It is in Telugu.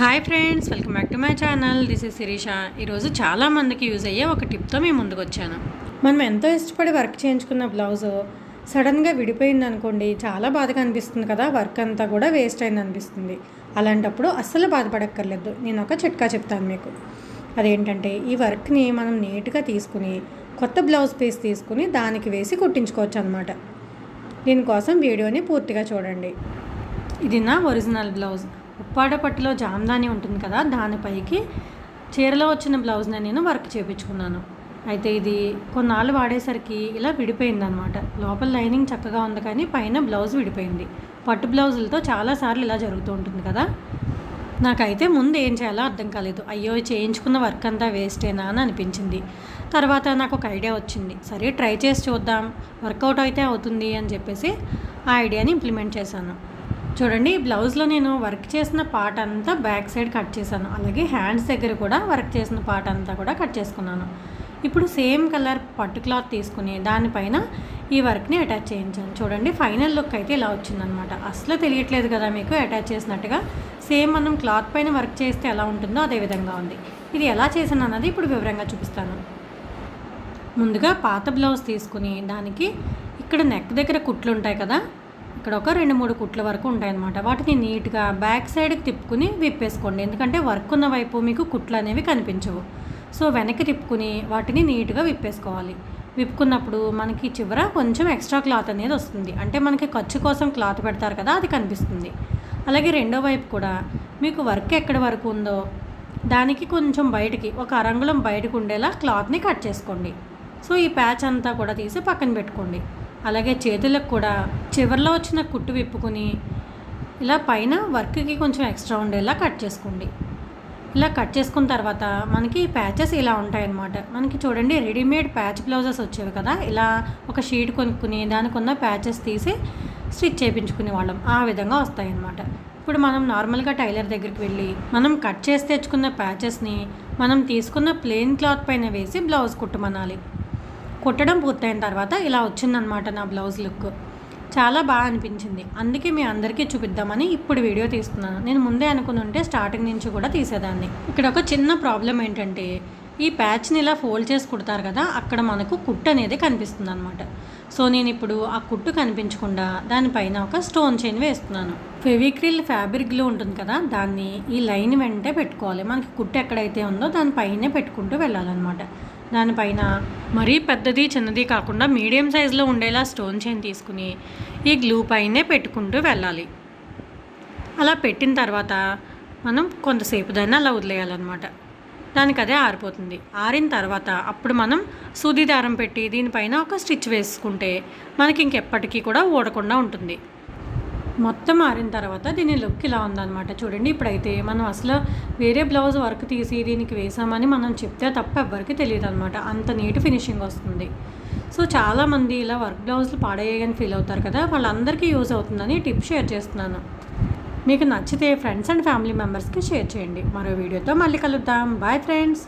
Hi friends welcome back to my channel. This is Sirisha. ఈరోజు చాలా మందికి యూజ్ అయ్యే ఒక టిప్తో మేము ముందుకు వచ్చాను. మనం ఎంతో ఇష్టపడి వర్క్ చేయించుకున్న బ్లౌజ్ సడన్గా విడిపోయింది అనుకోండి చాలా బాధగా అనిపిస్తుంది కదా? వర్క్ అంతా కూడా వేస్ట్ అయింది అనిపిస్తుంది. అలాంటప్పుడు అస్సలు బాధపడక్కర్లేదు. నేను ఒక చిట్కా చెప్తాను మీకు. అదేంటంటే ఈ వర్క్ని మనం నీట్గా తీసుకుని కొత్త బ్లౌజ్ పీస్ తీసుకుని దానికి వేసి కుట్టించుకోవచ్చు అనమాట దీనికోసం వీడియోని పూర్తిగా చూడండి. ఇది నా ఒరిజినల్ బ్లౌజ్. ఉప్పాడ పట్టులో జామ్దాని ఉంటుంది కదా దానిపైకి చీరలో వచ్చిన బ్లౌజ్ని నేను వర్క్ చేయించుకున్నాను అయితే ఇది కొన్నాళ్ళు వాడేసరికి ఇలా విడిపోయింది అనమాట లోపల లైనింగ్ చక్కగా ఉంది కానీ పైన బ్లౌజ్ విడిపోయింది. పట్టు బ్లౌజులతో చాలాసార్లు ఇలా జరుగుతూ ఉంటుంది కదా. నాకైతే ముందు ఏం చేయాలో అర్థం కాలేదు. అయ్యో చేయించుకున్న వర్క్ అంతా వేస్టేనా అని అనిపించింది. తర్వాత నాకు ఒక ఐడియా వచ్చింది. సరే ట్రై చేసి చూద్దాం. వర్కౌట్ అయితే అవుతుంది అని చెప్పేసి ఆ ఐడియాని ఇంప్లిమెంట్ చేశాను. చూడండి ఈ బ్లౌజ్లో నేను వర్క్ చేసిన పార్ట్ అంతా బ్యాక్ సైడ్ కట్ చేశాను. అలాగే హ్యాండ్స్ దగ్గర కూడా వర్క్ చేసిన పార్ట్ అంతా కూడా కట్ చేసుకున్నాను. ఇప్పుడు సేమ్ కలర్ పట్టు క్లాత్ తీసుకుని దానిపైన ఈ వర్క్ని అటాచ్ చేయించాను. చూడండి ఫైనల్ లుక్ అయితే ఇలా వచ్చిందనమాట. అసలు తెలియట్లేదు కదా మీకు అటాచ్ చేసినట్టుగా. సేమ్ మనం క్లాత్ పైన వర్క్ చేస్తే ఎలా ఉంటుందో అదే విధంగా ఉంది. ఇది ఎలా చేశాను అన్నది ఇప్పుడు వివరంగా చూపిస్తాను. ముందుగా పాత బ్లౌజ్ తీసుకుని దానికి ఇక్కడ నెక్ దగ్గర కుట్లు ఉంటాయి కదా ఇక్కడ ఒక రెండు మూడు కుట్ల వరకు ఉంటాయన్నమాట. వాటిని నీట్గా బ్యాక్ సైడ్కి తిప్పుకుని విప్పేసుకోండి. ఎందుకంటే వర్క్ ఉన్న వైపు మీకు కుట్లు అనేవి కనిపించవు. సో వెనక్కి తిప్పుకుని వాటిని నీట్గా విప్పేసుకోవాలి. విప్పుకున్నప్పుడు మనకి చివర కొంచెం ఎక్స్ట్రా క్లాత్ అనేది వస్తుంది. అంటే మనకి ఖర్చు కోసం క్లాత్ పెడతారు కదా అది కనిపిస్తుంది. అలాగే రెండో వైపు కూడా మీకు వర్క్ ఎక్కడి వరకు ఉందో దానికి కొంచెం బయటికి ఒక అరంగుళం బయటకు ఉండేలా క్లాత్ని కట్ చేసుకోండి. సో ఈ ప్యాచ్ అంతా కూడా తీసి పక్కన పెట్టుకోండి. అలాగే చేతులకు కూడా చివరిలో వచ్చిన కుట్టు విప్పుకొని ఇలా పైన వర్క్కి కొంచెం ఎక్స్ట్రా ఉండేలా కట్ చేసుకోండి. ఇలా కట్ చేసుకున్న తర్వాత మనకి ప్యాచెస్ ఇలా ఉంటాయన్నమాట. మనకి చూడండి రెడీమేడ్ ప్యాచ్ బ్లౌజెస్ వచ్చేవి కదా. ఇలా ఒక షీట్ కొనుక్కుని దానికి ఉన్న ప్యాచెస్ తీసి స్టిచ్ చేయించుకునే వాళ్ళం. ఆ విధంగా వస్తాయన్నమాట. ఇప్పుడు మనం నార్మల్గా టైలర్ దగ్గరికి వెళ్ళి మనం కట్ చేసి తెచ్చుకున్న ప్యాచెస్ని మనం తీసుకున్న ప్లెయిన్ క్లాత్ పైన వేసి బ్లౌజ్ కుట్టమనాలి. కుట్టడం పూర్తయిన తర్వాత ఇలా వచ్చిందనమాట నా బ్లౌజ్ లుక్. చాలా బాగా అనిపించింది. అందుకే మీ అందరికీ చూపిద్దామని ఇప్పుడు వీడియో తీస్తున్నాను. నేను ముందే అనుకుని ఉంటే స్టార్టింగ్ నుంచి కూడా తీసేదాన్ని. ఇక్కడ ఒక చిన్న ప్రాబ్లం ఏంటంటే ఈ ప్యాచ్ని ఇలా ఫోల్డ్ చేసి కుడతారు కదా అక్కడ మనకు కుట్టు అనేది కనిపిస్తుంది అనమాట సో నేను ఇప్పుడు ఆ కుట్టు కనిపించకుండా దానిపైన ఒక స్టోన్ చైన్ వేస్తున్నాను. ఫెవిక్రిల్ ఫ్యాబ్రిక్ గ్లూ ఉంటుంది కదా దాన్ని ఈ లైన్ వెంటే పెట్టుకోవాలి. మనకి కుట్టు ఎక్కడైతే ఉందో దానిపైనే పెట్టుకుంటూ వెళ్ళాలన్నమాట. దానిపైన మరీ పెద్దది చిన్నది కాకుండా మీడియం సైజులో ఉండేలా స్టోన్ చైన్ తీసుకుని ఈ గ్లూ పైనే పెట్టుకుంటూ వెళ్ళాలి. అలా పెట్టిన తర్వాత మనం కొంతసేపు దాన్ని అలా వదిలేయాలన్నమాట. దానికి అదే ఆరిపోతుంది. ఆరిన తర్వాత అప్పుడు మనం సూది దారం పెట్టి దీనిపైన ఒక స్టిచ్ వేసుకుంటే మనకి ఇంకెప్పటికీ కూడా ఊడకుండా ఉంటుంది. మొత్తం ఆరిన తర్వాత దీని లుక్ ఇలా ఉందన్నమాట. చూడండి ఇప్పుడైతే మనం అసలు వేరే బ్లౌజ్ వర్క్ తీసి దీనికి వేసామని మనం చెప్తే తప్ప ఎవ్వరికి తెలియదు అనమాట అంత నీట్ ఫినిషింగ్ వస్తుంది. సో చాలామంది ఇలా వర్క్ బ్లౌజులు పాడేయని ఫీల్ అవుతారు కదా వాళ్ళందరికీ యూజ్ అవుతుందని టిప్ షేర్ చేస్తున్నాను. మీకు నచ్చితే ఫ్రెండ్స్ అండ్ ఫ్యామిలీ మెంబర్స్కి షేర్ చేయండి. మరో వీడియోతో మళ్ళీ కలుద్దాం. Bye friends.